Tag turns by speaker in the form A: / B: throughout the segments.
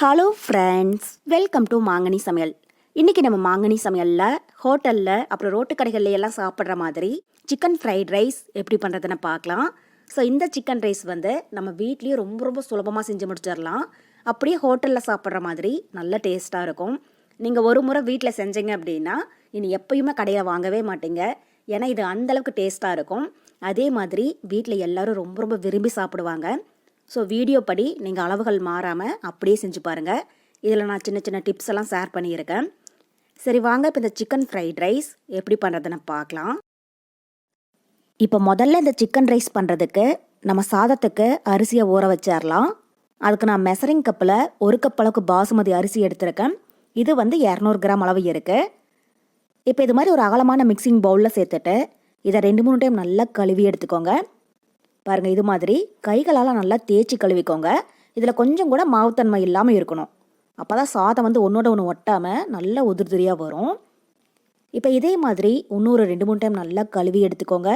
A: Hello friends welcome to மாங்கனி சமையல் இன்றைக்கி நம்ம மாங்கனி சமையலில் ஹோட்டலில் அப்புறம் ரோட்டு கடைகளில் எல்லாம் சாப்பிட்ற மாதிரி சிக்கன் ஃப்ரைட் ரைஸ் எப்படி பண்ணுறதுன்னு பார்க்கலாம். ஸோ இந்த சிக்கன் ரைஸ் வந்து நம்ம வீட்லேயும் ரொம்ப ரொம்ப சுலபமாக செஞ்சு முடிச்சிடலாம். அப்படியே ஹோட்டலில் சாப்பிட்ற மாதிரி நல்ல டேஸ்ட்டாக இருக்கும். நீங்கள் ஒரு முறை வீட்டில் செஞ்சீங்க அப்படின்னா இனி எப்பயுமே கடையில் வாங்கவே மாட்டீங்க. ஏன்னா இது அந்தளவுக்கு டேஸ்ட்டாக இருக்கும். அதே மாதிரி வீட்டில் எல்லோரும் ரொம்ப ரொம்ப விரும்பி சாப்பிடுவாங்க. ஸோ வீடியோ படி நீங்கள் அளவுகள் மாறாமல் அப்படியே செஞ்சு பாருங்கள் இதில் நான் சின்ன சின்ன டிப்ஸ் எல்லாம் ஷேர் பண்ணியிருக்கேன். சரி வாங்க. இப்போ இந்த சிக்கன் ஃப்ரைட் ரைஸ் எப்படி பண்ணுறதுன்னு பார்க்கலாம். இப்போ முதல்ல இந்த சிக்கன் ரைஸ் பண்ணுறதுக்கு நம்ம சாதத்துக்கு அரிசியை ஊற வச்சிடலாம் அதுக்கு நான் மெசரிங் கப்பில் ஒரு கப் அளவுக்கு பாசுமதி அரிசி எடுத்திருக்கேன். இது வந்து இரநூறு கிராம் அளவு இருக்குது இப்போ இது மாதிரி ஒரு அகலமான மிக்சிங் பவுலில் சேர்த்துட்டு இதை ரெண்டு மூணு டைம் நல்லா கழுவி எடுத்துக்கோங்க. பாருங்கள் இது மாதிரி கைகளால் நல்லா தேய்ச்சி கழுவிக்கோங்க. இதில் கொஞ்சம் கூட மாவுத்தன்மை இல்லாமல் இருக்கணும். அப்போ தான் சாதம் வந்து ஒன்றோட ஒன்று ஒட்டாமல் நல்லா உதிர்திரியாக வரும். இப்போ இதே மாதிரி இன்னொரு ரெண்டு மூணு டைம் நல்லா கழுவி எடுத்துக்கோங்க.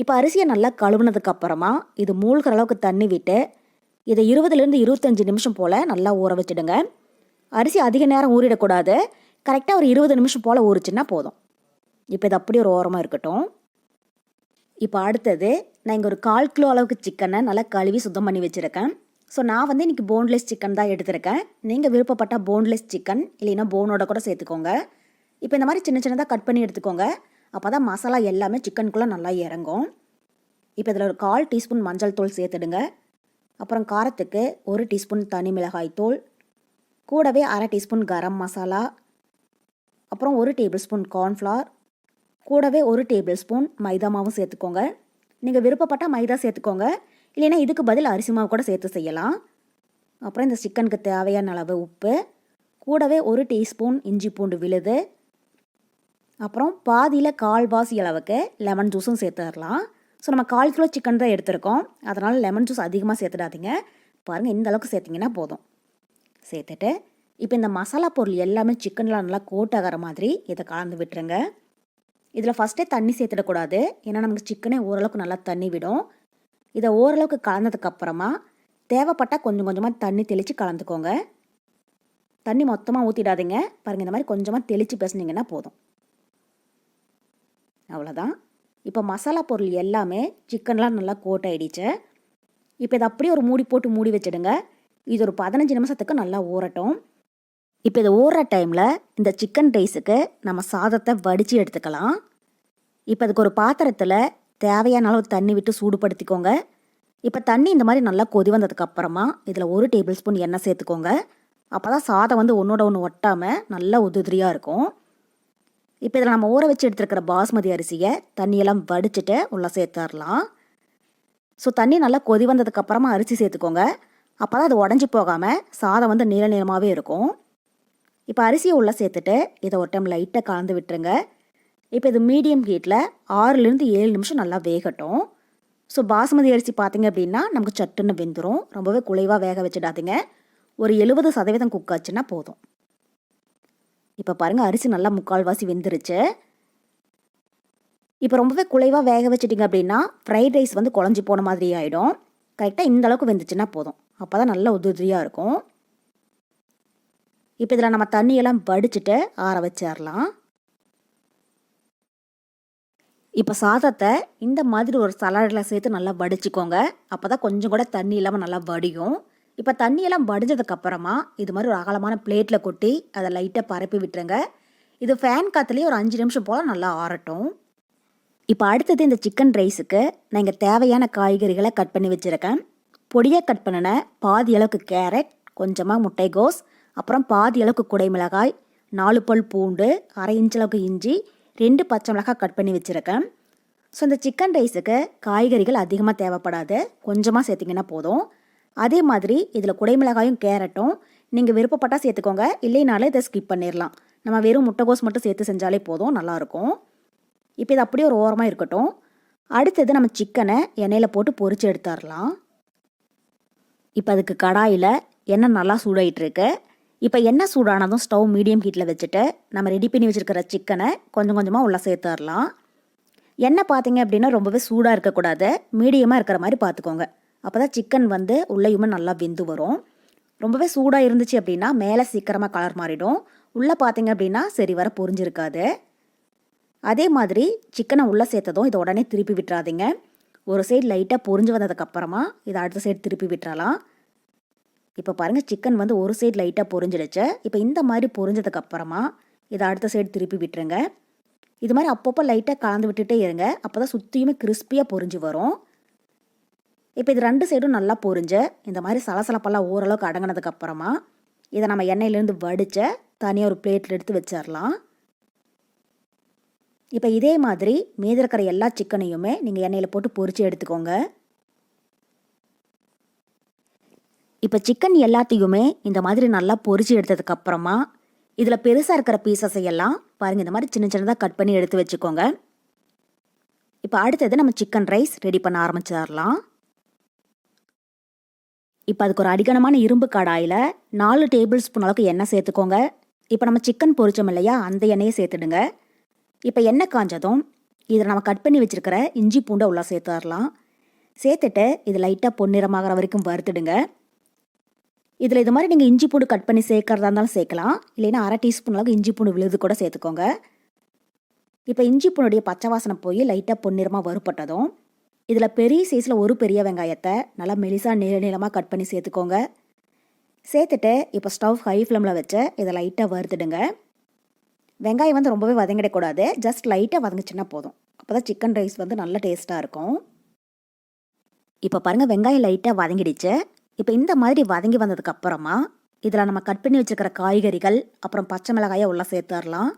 A: இப்போ அரிசியை நல்லா கழுவுனதுக்கு அப்புறமா இது மூழ்கிற அளவுக்கு தண்ணி விட்டு இதை இருபதுலேருந்து இருபத்தஞ்சி நிமிஷம் போல் நல்லா ஊற வச்சிடுங்க. அரிசி அதிக நேரம் ஊறிடக்கூடாது. கரெக்டாக ஒரு இருபது நிமிஷம் போல் ஊறிச்சுன்னா போதும். இப்போ இது அப்படியே ஒரு ஓரமாக இருக்கட்டும். இப்போ அடுத்தது நான் இங்கே ஒரு கால் கிலோ அளவுக்கு சிக்கனை நல்லா கழுவி சுத்தம் பண்ணி வச்சுருக்கேன். ஸோ நான் வந்து இன்றைக்கி போன்லெஸ் சிக்கன் தான் எடுத்திருக்கேன். நீங்கள் விருப்பப்பட்ட போன்லெஸ் சிக்கன் இல்லைன்னா போனோட கூட சேர்த்துக்கோங்க. இப்போ இந்த மாதிரி சின்ன சின்னதாக கட் பண்ணி எடுத்துக்கோங்க. அப்போ தான் மசாலா எல்லாமே சிக்கனுக்குள்ளே நல்லா இறங்கும். இப்போ இதில் ஒரு கால் டீஸ்பூன் மஞ்சள் தூள் சேர்த்துடுங்க. அப்புறம் காரத்துக்கு ஒரு டீஸ்பூன் தனி மிளகாய் தூள். கூடவே அரை டீஸ்பூன் கரம் மசாலா. அப்புறம் ஒரு டேபிள் ஸ்பூன் கார்ன்ஃப்ளவர் கூடவே ஒரு டேபிள் ஸ்பூன் மைதா மாவும் சேர்த்துக்கோங்க. நீங்கள் விருப்பப்பட்டால் மைதா சேர்த்துக்கோங்க. இல்லைன்னா இதுக்கு பதில் அரிசி மாவு கூட சேர்த்து செய்யலாம். அப்புறம் இந்த சிக்கனுக்கு தேவையான அளவு உப்பு. கூடவே ஒரு டீஸ்பூன் இஞ்சி பூண்டு விழுது. அப்புறம் பாதியில் கால்வாசி அளவுக்கு லெமன் ஜூஸும் சேர்த்துடலாம். ஸோ நம்ம கால் கிலோ சிக்கன் தான் எடுத்திருக்கோம். அதனால் லெமன் ஜூஸ் அதிகமாக சேர்த்துடாதீங்க. பாருங்கள் இந்த அளவுக்கு சேர்த்திங்கன்னா போதும். சேர்த்துட்டு இப்போ இந்த மசாலா பொருள் எல்லாமே சிக்கனில் நல்லா கோட் ஆகிற மாதிரி இதை கலந்து விட்டுருங்க. இதில் ஃபஸ்ட்டே தண்ணி சேர்த்துடக்கூடாது. ஏன்னா நமக்கு சிக்கனே ஓரளவுக்கு நல்லா தண்ணி விடும். இதை ஓரளவுக்கு கலந்ததுக்கப்புறமா தேவைப்பட்டால் கொஞ்சம் கொஞ்சமாக தண்ணி தெளித்து கலந்துக்கோங்க. தண்ணி மொத்தமாக ஊற்றிடாதீங்க பாருங்கள் இந்த மாதிரி கொஞ்சமாக தெளித்து பேசுனீங்கன்னா போதும். அவ்வளோதான் இப்போ மசாலா பொருள் எல்லாமே சிக்கன்லாம் நல்லா கோட் ஆகிடுச்சு இப்போ இதை அப்படியே ஒரு மூடி போட்டு மூடி வச்சிடுங்க. இது ஒரு பதினஞ்சு நிமிஷத்துக்கு நல்லா ஊறட்டும். இப்போ இதை ஊறுற டைமில் இந்த சிக்கன் ரைஸுக்கு நம்ம சாதத்தை வடித்து எடுத்துக்கலாம். இப்போ அதுக்கு ஒரு பாத்திரத்தில் தேவையான அளவு தண்ணி விட்டு சூடுபடுத்திக்கோங்க. இப்போ தண்ணி இந்த மாதிரி நல்லா கொதி வந்ததுக்கப்புறமா இதில் ஒரு டேபிள் ஸ்பூன் எண்ணெய் சேர்த்துக்கோங்க. அப்போ தான் சாதம் வந்து ஒன்றோட ஒன்று ஒட்டாமல் நல்லா உதிரியாக இருக்கும். இப்போ இதில் நம்ம ஊற வச்சு எடுத்துருக்கிற பாஸ்மதி அரிசியை தண்ணியெல்லாம் வடிச்சிட்டு உள்ளே சேர்த்துடலாம். ஸோ தண்ணி நல்லா கொதி வந்ததுக்கப்புறமா அரிசி சேர்த்துக்கோங்க. அப்போ தான் அது உடஞ்சி போகாமல் சாதம் வந்து நீள நீளமாகவே இருக்கும். இப்போ அரிசியை உள்ளே சேர்த்துட்டு இதை ஒரு டைம் லைட்டாக கலந்து விட்டுருங்க. இப்போ இது மீடியம் ஹீட்டில் ஆறுலேருந்து ஏழு நிமிஷம் நல்லா வேகட்டும். ஸோ பாசுமதி அரிசி பார்த்தீங்க அப்படின்னா நமக்கு சட்டுன்னு வெந்துடும் ரொம்பவே குலைவாக வேக வச்சிடாதீங்க. ஒரு எழுபது சதவீதம் குக் ஆச்சுன்னா போதும். இப்போ பாருங்கள் அரிசி நல்லா முக்கால்வாசி வெந்துருச்சு. இப்போ ரொம்பவே குலைவாக வேக வச்சிட்டிங்க அப்படின்னா ஃப்ரைட் ரைஸ் வந்து குழஞ்சி போன மாதிரி ஆகிடும் கரெக்டாக இந்த அளவுக்கு வெந்துச்சுன்னா போதும். அப்போ தான் நல்லா உதிரியாக இருக்கும். இப்போ இதில் நம்ம தண்ணியெல்லாம் வடிச்சிட்டு ஆற வச்சிடலாம் இப்போ சாதத்தை இந்த மாதிரி ஒரு சலாடில் சேர்த்து நல்லா வடிச்சுக்கோங்க. அப்போ தான் கொஞ்சம் கூட தண்ணி இல்லாமல் நல்லா வடியும். இப்போ தண்ணியெல்லாம் வடிஞ்சதுக்கப்புறமா இது மாதிரி ஒரு அகலமான பிளேட்டில் கொட்டி அதை லைட்டாக பரப்பி விட்டுருங்க. இது ஃபேன் காற்றுலேயே ஒரு அஞ்சு நிமிஷம் போல் நல்லா ஆறட்டும். இப்போ அடுத்தது இந்த சிக்கன் ரைஸுக்கு நான் இங்கே தேவையான காய்கறிகளை கட் பண்ணி வச்சுருக்கேன். பொடியாக கட் பண்ணின பாதி அளவுக்கு கேரட் கொஞ்சமாக முட்டைகோஸ் அப்புறம் பாதி அளவுக்கு குடை மிளகாய் நாலு பல் பூண்டு அரை இன்ச் அளவுக்கு இஞ்சி ரெண்டு பச்சை மிளகாய் கட் பண்ணி வச்சுருக்கேன். ஸோ இந்த சிக்கன் ரைஸுக்கு காய்கறிகள் அதிகமாக தேவைப்படாது. கொஞ்சமாக சேர்த்திங்கன்னா போதும். அதே மாதிரி இதில் குடை மிளகாயும் கேரட்டும் நீங்கள் விருப்பப்பட்டால் சேர்த்துக்கோங்க. இல்லைனாலே இதை ஸ்கிப் பண்ணிடலாம் நம்ம வெறும் முட்டைகோஸ் மட்டும் சேர்த்து செஞ்சாலே போதும். நல்லாயிருக்கும் இப்போ இது அப்படியே ஒரு ஓரமாக இருக்கட்டும். அடுத்தது நம்ம சிக்கனை எண்ணெயில் போட்டு பொறிச்சு எடுத்துடலாம் இப்போ அதுக்கு கடாயில் எண்ணெய் நல்லா சூடாயிட்டுருக்கு இப்போ எண்ணெய் சூடானதும் ஸ்டவ் மீடியம் ஹீட்டில் வச்சுட்டு நம்ம ரெடி பண்ணி வச்சுருக்கிற சிக்கனை கொஞ்சம் கொஞ்சமாக உள்ளே சேர்த்துடலாம். எண்ணெய் பார்த்தீங்க அப்படின்னா ரொம்பவே சூடாக இருக்கக்கூடாது. மீடியமாக இருக்கிற மாதிரி பார்த்துக்கோங்க. அப்போ தான் சிக்கன் வந்து உள்ளேயுமே நல்லா வெந்து வரும். ரொம்பவே சூடாக இருந்துச்சு அப்படின்னா மேலே சீக்கிரமாக கலர் மாறிடும். உள்ளே பார்த்தீங்க அப்படின்னா சரி வர பொரிஞ்சிருக்காது. அதே மாதிரி சிக்கனை உள்ளே சேர்த்ததும் இதை உடனே திருப்பி விட்டுறாதீங்க. ஒரு சைடு லைட்டாக பொரிஞ்சு வந்ததுக்கப்புறமா இதை அடுத்த சைடு திருப்பி விட்டுறலாம். இப்போ பாருங்கள் சிக்கன் வந்து ஒரு சைடு லைட்டாக பொரிஞ்சிடுச்சு. இப்போ இந்த மாதிரி பொரிஞ்சதுக்கப்புறமா இதை அடுத்த சைடு திருப்பி விட்டுருங்க. இது மாதிரி அப்பப்போ லைட்டாக கலந்து விட்டுட்டே இருங்க. அப்போ தான் சுற்றியுமே கிறிஸ்பியாக பொரிஞ்சு வரும். இப்போ இது ரெண்டு சைடும் நல்லா பொரிஞ்சு இந்த மாதிரி சலசலப்பெல்லாம் ஓரளவுக்கு அடங்கினதுக்கப்புறமா இதை நம்ம எண்ணெயிலேருந்து வடித்த தனியாக ஒரு பிளேட்டில் எடுத்து வச்சிடலாம். இப்போ இதே மாதிரி மீதி இருக்கிற எல்லா சிக்கனையுமே நீங்கள் எண்ணெயில் போட்டு பொரித்து எடுத்துக்கோங்க. இப்போ சிக்கன் எல்லாத்தையுமே இந்த மாதிரி நல்லா பொறிச்சு எடுத்ததுக்கப்புறமா இதில் பெருசாக இருக்கிற பீசஸை எல்லாம் பாருங்கள் இந்த மாதிரி சின்ன சின்னதாக கட் பண்ணி எடுத்து வச்சுக்கோங்க. இப்போ அடுத்தது நம்ம சிக்கன் ரைஸ் ரெடி பண்ண ஆரம்பிச்சிடலாம். இப்போ அதுக்கு ஒரு அடிகனமான இரும்பு கடாயில் நாலு டேபிள் ஸ்பூன் அளவுக்கு எண்ணெய் சேர்த்துக்கோங்க. இப்போ நம்ம சிக்கன் பொரிச்சோம் இல்லையா அந்த எண்ணெயை சேர்த்துடுங்க. இப்போ எண்ணெய் காஞ்சதும் இதில் நம்ம கட் பண்ணி வச்சுருக்கிற இஞ்சி பூண்டை உள்ளே சேர்த்துடலாம். சேர்த்துட்டு இது லைட்டாக பொன்னிறமாகற வரைக்கும் வறுத்துடுங்க. இதில் இது மாதிரி நீங்கள் இஞ்சி பூண்டு கட் பண்ணி சேர்க்கறதா இருந்தாலும் சேர்க்கலாம். இல்லைன்னா அரை டீஸ்பூன் அளவுக்கு இஞ்சி பூண்டு விழுது கூட சேர்த்துக்கோங்க. இப்போ இஞ்சி பூண்டுடைய பச்சை வாசனை போய் லைட்டாக பொன்னிறமாக வறுப்பட்டதும் இதில் பெரிய சைஸில் ஒரு பெரிய வெங்காயத்தை நல்லா மெலிசாக நீள நீளமாக கட் பண்ணி சேர்த்துக்கோங்க. சேர்த்துட்டு இப்போ ஸ்டவ் ஹை ஃப்ளேமில் வச்சு இதை லைட்டாக வறுத்துடுங்க. வெங்காயம் வந்து ரொம்பவே வதங்கிடக்கூடாது. ஜஸ்ட் லைட்டாக வதங்குச்சுன்னா போதும். அப்போ தான் சிக்கன் ரைஸ் வந்து நல்ல டேஸ்ட்டாக இருக்கும். இப்போ பாருங்கள் வெங்காயம் லைட்டாக வதங்கிடுச்சு. இப்போ இந்த மாதிரி வதங்கி வந்ததுக்கு அப்புறமா இதில் நம்ம கட் பண்ணி வச்சுருக்கிற காய்கறிகள் அப்புறம் பச்சை மிளகாயை உள்ளே சேர்த்துடலாம்.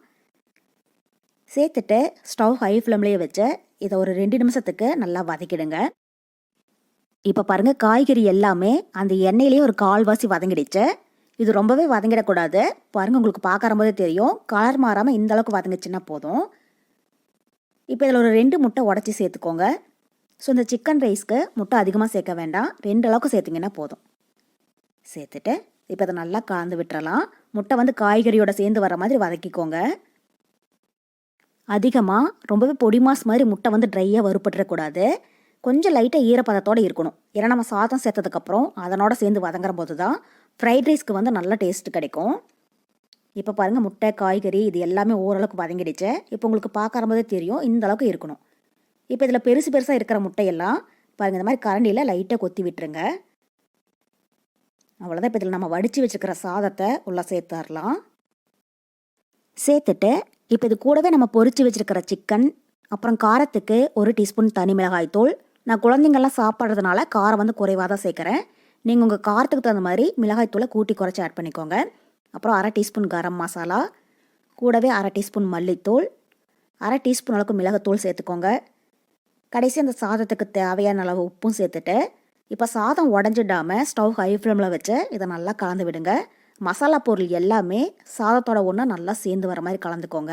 A: சேர்த்துட்டு ஸ்டவ் ஹை ஃப்ளேம்லேயே வச்சு இதை ஒரு ரெண்டு நிமிஷத்துக்கு நல்லா வதக்கிடுங்க. இப்போ பாருங்க காய்கறி எல்லாமே அந்த எண்ணெயிலேயே ஒரு கால்வாசி வதங்கிடுச்சு. இது ரொம்பவே வதங்கிடக்கூடாது. பாருங்கள் உங்களுக்கு பார்க்கறம்போதே தெரியும். கலர் மாறாமல் இந்த அளவுக்கு போதும். இப்போ இதில் ஒரு ரெண்டு முட்டை உடச்சி சேர்த்துக்கோங்க. ஸோ இந்த சிக்கன் ரைஸ்க்கு முட்டை அதிகமாக சேர்க்க வேண்டாம். ரெண்டு அளவுக்கு சேர்த்திங்கன்னா போதும். சேர்த்துட்டு இப்போ அதை நல்லா கலந்து விட்டுறலாம். முட்டை வந்து காய்கறியோட சேர்ந்து வர மாதிரி வதக்கிக்கோங்க. அதிகமாக ரொம்பவே பொடி மாஸ் மாதிரி முட்டை வந்து ட்ரையாக வறுப்பட்டுறக்கூடாது கொஞ்சம் லைட்டாக ஈரப்பதத்தோடு இருக்கணும். ஏன்னா நம்ம சாதம் சேர்த்ததுக்கப்புறம் அதனோட சேர்ந்து வதங்குற போது தான் ஃப்ரைட் ரைஸ்க்கு வந்து நல்ல டேஸ்ட் கிடைக்கும். இப்போ பாருங்கள் முட்டை காய்கறி இது எல்லாமே ஓரளவுக்கு வதங்கிடுச்சு. இப்போ உங்களுக்கு பார்க்கற போதே தெரியும் இந்த அளவுக்கு இருக்கணும். இப்போ இதில் பெருசு பெருசாக இருக்கிற முட்டையெல்லாம் பாருங்கள் இந்த மாதிரி கரண்டியில் லைட்டாக கொத்தி விட்டுருங்க. அவ்வளோதான் இப்போ இதில் நம்ம வடித்து வச்சுருக்கிற சாதத்தை உள்ளே சேர்த்துடலாம். சேர்த்துட்டு இப்போ இது கூடவே நம்ம பொறிச்சு வச்சுருக்கிற சிக்கன் அப்புறம் காரத்துக்கு ஒரு டீஸ்பூன் தனி மிளகாய் தூள். நான் குழந்தைங்கள்லாம் சாப்பிட்றதுனால காரம் வந்து குறைவாக தான் சேர்க்குறேன். நீங்கள் உங்கள் காரத்துக்கு தகுந்த மாதிரி மிளகாய் தூளை கூட்டி குறைச்சி ஆட் பண்ணிக்கோங்க. அப்புறம் அரை டீஸ்பூன் கரம் மசாலா கூடவே அரை டீஸ்பூன் மல்லித்தூள் அரை டீஸ்பூன் அளவுக்கு மிளகாத்தூள் சேர்த்துக்கோங்க. கடைசி அந்த சாதத்துக்கு தேவையான அளவு உப்பும் சேர்த்துட்டு இப்போ சாதம் உடஞ்சிடாமல் ஸ்டவ் ஹை ஃப்ளேமில் வச்சு இதை நல்லா கலந்து விடுங்க. மசாலா பொருள் எல்லாமே சாதத்தோட ஒன்றா நல்லா சேர்ந்து வர மாதிரி கலந்துக்கோங்க.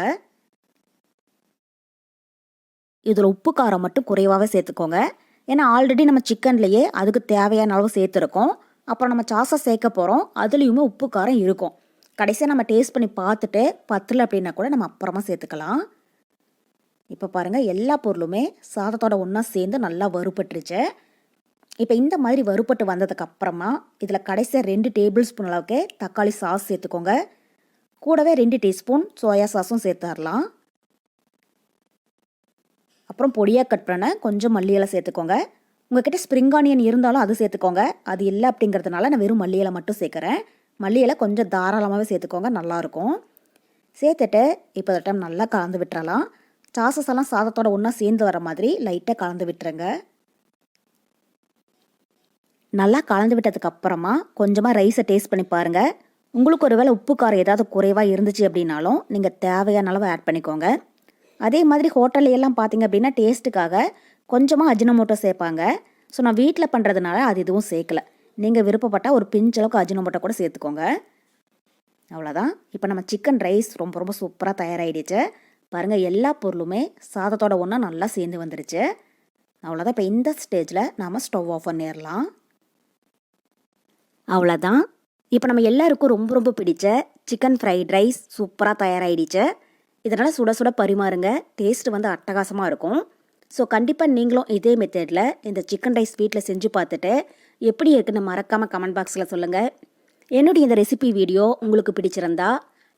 A: இதில் உப்பு காரம் மட்டும் குறைவாகவே சேர்த்துக்கோங்க. ஏன்னா ஆல்ரெடி நம்ம சிக்கன்லேயே அதுக்கு தேவையான அளவு சேர்த்துருக்கோம். அப்புறம் நம்ம சாஸை சேர்க்க போகிறோம் அதுலேயுமே உப்பு காரம் இருக்கும். கடைசியாக நம்ம டேஸ்ட் பண்ணி பார்த்துட்டு பத்தில் அப்படின்னா கூட நம்ம அப்புறமா சேர்த்துக்கலாம். இப்போ பாருங்கள் எல்லா பொருளுமே சாதத்தோட ஒன்றா சேர்ந்து நல்லா வறுபட்டுருச்சு. இப்போ இந்த மாதிரி வறுபட்டு வந்ததுக்கப்புறமா இதில் கடைசியாக ரெண்டு டேபிள் ஸ்பூன் அளவுக்கு தக்காளி சாஸ் சேர்த்துக்கோங்க. கூடவே ரெண்டு டீஸ்பூன் சோயா சாஸும் சேர்த்துடலாம் அப்புறம் பொடியாக கட் பண்ண கொஞ்சம் மல்லியலை சேர்த்துக்கோங்க. உங்ககிட்ட ஸ்ப்ரிங் ஆனியன் இருந்தாலும் அது சேர்த்துக்கோங்க. அது இல்லை அப்படிங்கிறதுனால நான் வெறும் மல்லி இலை மட்டும் சேர்க்குறேன். மல்லி இலை கொஞ்சம் தாராளமாகவே சேர்த்துக்கோங்க நல்லாயிருக்கும் சேர்த்துட்டு இப்போ டைம் நல்லா கலந்து விட்டுறலாம். சாசஸ் எல்லாம் சாதத்தோட ஒன்றா சேர்ந்து வர மாதிரி லைட்டாக கலந்து விட்டுருங்க. நல்லா கலந்து விட்டதுக்கப்புறமா கொஞ்சமாக ரைஸை டேஸ்ட் பண்ணி பாருங்கள் உங்களுக்கு ஒருவேளை உப்பு காரம் ஏதாவது குறைவாக இருந்துச்சு அப்படின்னாலும் நீங்கள் தேவையான அளவு ஆட் பண்ணிக்கோங்க. அதே மாதிரி ஹோட்டல்லையெல்லாம் பார்த்தீங்க அப்படின்னா டேஸ்ட்டுக்காக கொஞ்சமாக அஜினமோட்டோ சேர்ப்பாங்க. ஸோ நான் வீட்டில் பண்ணுறதுனால அது எதுவும் சேர்க்கல. நீங்கள் விருப்பப்பட்டால் ஒரு பிஞ்ச் அளவுக்கு அஜினமோட்டோ கூட சேர்த்துக்கோங்க. அவ்வளோதான் இப்போ நம்ம சிக்கன் ரைஸ் ரொம்ப ரொம்ப சூப்பராக தயாராகிடுச்சு பாருங்கள் எல்லா பொருளுமே சாதத்தோட ஒன்றா நல்லா சேர்ந்து வந்துடுச்சு அவ்வளோதான் இப்போ இந்த ஸ்டேஜில் நாம் ஸ்டவ் ஆஃப் பண்ணிடலாம். அவ்வளோதான் இப்போ நம்ம எல்லாருக்கும் ரொம்ப ரொம்ப பிடிச்ச சிக்கன் ஃப்ரைட் ரைஸ் சூப்பராக தயாராகிடுச்சு இதனால் சுட சுட பரிமாறுங்க. டேஸ்ட் வந்து அட்டகாசமாக இருக்கும். ஸோ கண்டிப்பாக நீங்களும் இதே மெத்தடில் இந்த சிக்கன் ரைஸ் வீட்டில் செஞ்சு பார்த்துட்டு எப்படி இருக்குன்னு மறக்காமல் கமெண்ட் பாக்ஸில் சொல்லுங்கள் என்னுடைய இந்த ரெசிபி வீடியோ உங்களுக்கு பிடிச்சிருந்தா